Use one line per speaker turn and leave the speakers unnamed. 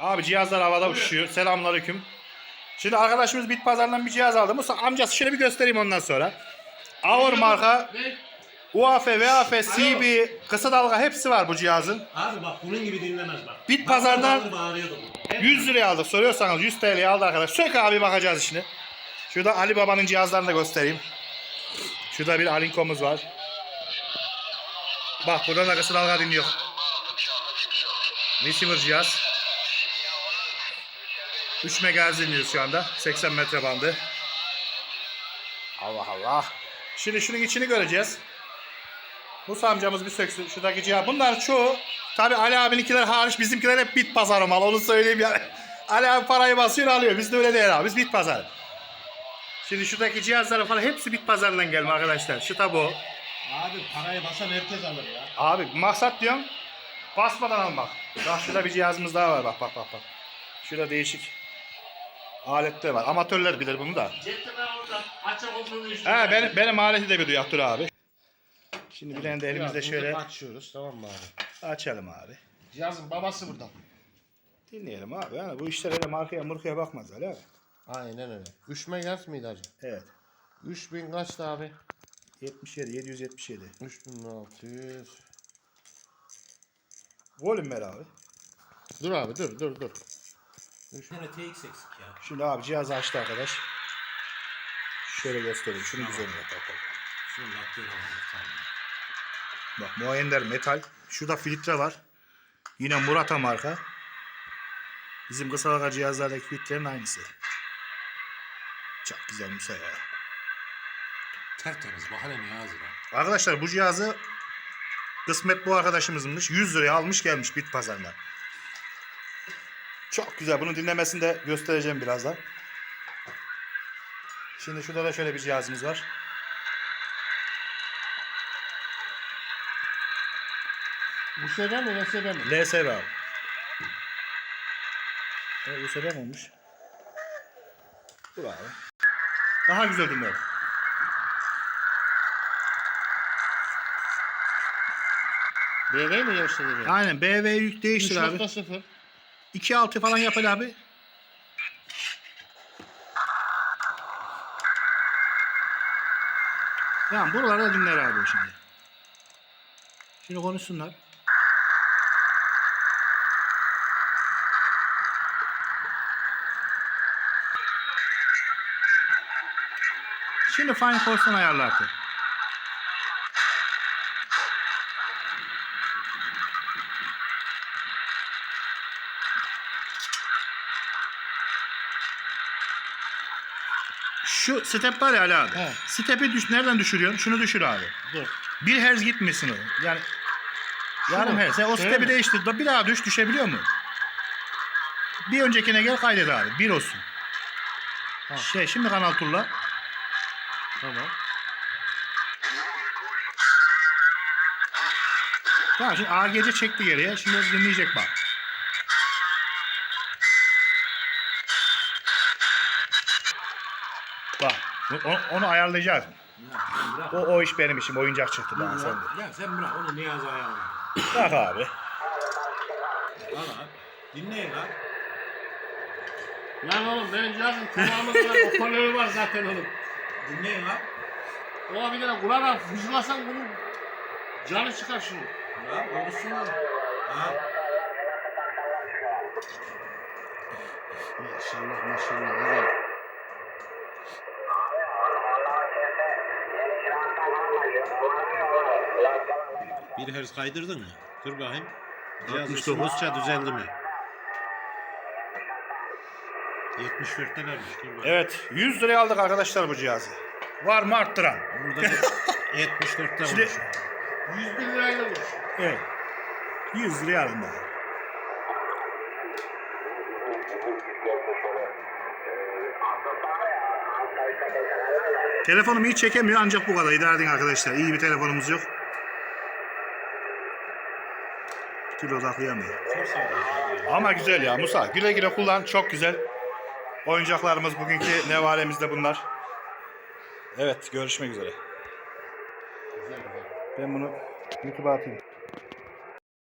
Abi cihazlar havada uçuşuyor. Selamünaleyküm. Şimdi arkadaşımız bit pazarından bir cihaz aldı. Musa amcası şöyle bir göstereyim ondan sonra. Avor marka
Ne?
UAF, VAF, CB, kısa dalga hepsi var bu cihazın.
Abi bak bunun gibi dinlemez bak.
Bit pazardan
bağırır, bağırıyordu bu. Hep
100 liraya aldık. Soruyorsanız 100 TL'ye aldı arkadaş. Sök abi bakacağız şimdi. Şurada Ali Baba'nın cihazlarını da göstereyim. Şurada bir Alinko'muz var. Bak buradan da kısa dalga dinliyor. Receiver cihaz. 3 MHz dinliyoruz şu anda. 80 metre bandı. Allah Allah. Şimdi şunun içini göreceğiz. Musa amcamız bir söksün şuradaki cihaz. Bunlar çoğu tabi Ali abininkiler hariç bizimkiler hep bit pazarı mal onu söyleyeyim yani. Ali abi parayı basıyor alıyor. Bizde öyle değil abi. Biz bit pazarı. Şimdi şuradaki cihazların falan hepsi bit pazarından gelme arkadaşlar. Şu tabu.
Abi parayı basan herkes alır ya.
Abi maksat diyorum basmadan almak. Bak şurada bir cihazımız daha var bak bak bak. bak. Şurada değişik aletler var. Amatörler bilir bunu da.
Düşünüyorum.
benim, benim aleti de duyak dur abi. Şimdi bir tane de elimizde şöyle
Açıyoruz tamam mı abi?
açalım abi.
Cihazın babası burada.
Dinleyelim abi. Yani bu işler öyle markaya murkaya bakmaz Ali abi.
Aynen öyle. 3 MHz miydi acaba?
Evet.
3000 kaçtı abi?
77, 777.
3600.
Volüm ver abi.
Dur abi dur dur dur.
Tane TX eksik ya.
Şimdi abi cihazı açtı arkadaş. Şöyle göstereyim. Şunu güzel yap. Bak, bak.
Şunu latte
Bak Muayender metal. Şurada filtre var. Yine Murata marka. Bizim kısa dalga cihazlardaki filtrenin aynısı. Çok güzel Musa ya.
Tertemiz bak hele ne yazır ha.
Arkadaşlar bu cihazı kısmet bu arkadaşımızmış. 100 liraya almış gelmiş bit pazarından. Çok güzel. Bunu dinlemesini de göstereceğim birazdan. Şimdi şurada da şöyle bir cihazımız var.
Bu sebe mi LSB mi?
LSB abi. Evet, USB mi olmuş? Dur abi. Daha güzel dinler.
BV mi gösteriyor?
Aynen BV yük değiştir abi.
3.0.
2.6 falan yap abi. Yani buralarda dinler abi şimdi. Şimdi konuşsunlar. Şimdi Fine Force'dan ayarla artık. Şu step var ya Ali abi.
He.
Step'i düş, nereden düşürüyorsun? Şunu düşür abi.
Dur.
Bir hertz gitmesin o. Yani yarım
mu?
hertz. Sen o
Şöyle
step'i
mi?
değiştir. Bir daha düş düşebiliyor mu? Bir öncekine gel kaydet abi. Bir olsun.
Ha.
Şey şimdi kanal turla.
Tamam.
Tamam şimdi AGC çekti geriye. Şimdi dinleyecek bak. Bak o- onu ayarlayacağız.
Bırak.
O, o iş benim işim. Oyuncak çıktı daha sende.
Ya sen bırak onu Niyazi ayarla.
Bak abi.
Al abi. Dinleyin lan.
Lan oğlum benim cihazın kulağımda var. Hoparlörü var zaten oğlum.
Dinleyin lan.
Oha bir de kulağına fışlasan bunun canı çıkar şunu.
Ya konuşsun lan. Ha.
Maşallah maşallah. Evet.
Bir hertz kaydırdın mı? Dur bakayım. Cihaz
69.
ısındıkça düzeldi mi? 74'te vermiş. Dur bakayım.
Evet 100 liraya aldık arkadaşlar bu cihazı. Var mı arttıran?
Burada da 74'te
Şimdi-
olmuş.
100 bin lirayla vur.
Evet. 100 liraya alın bak. Telefonum iyi çekemiyor ancak bu kadar idare edin arkadaşlar. İyi bir telefonumuz yok.
Sağ ol.
Ama güzel ya Musa. Güle güle kullan. Çok güzel. Oyuncaklarımız bugünkü nevalemizde bunlar. Evet görüşmek üzere.
Güzel güzel.
Ben bunu YouTube'a atayım.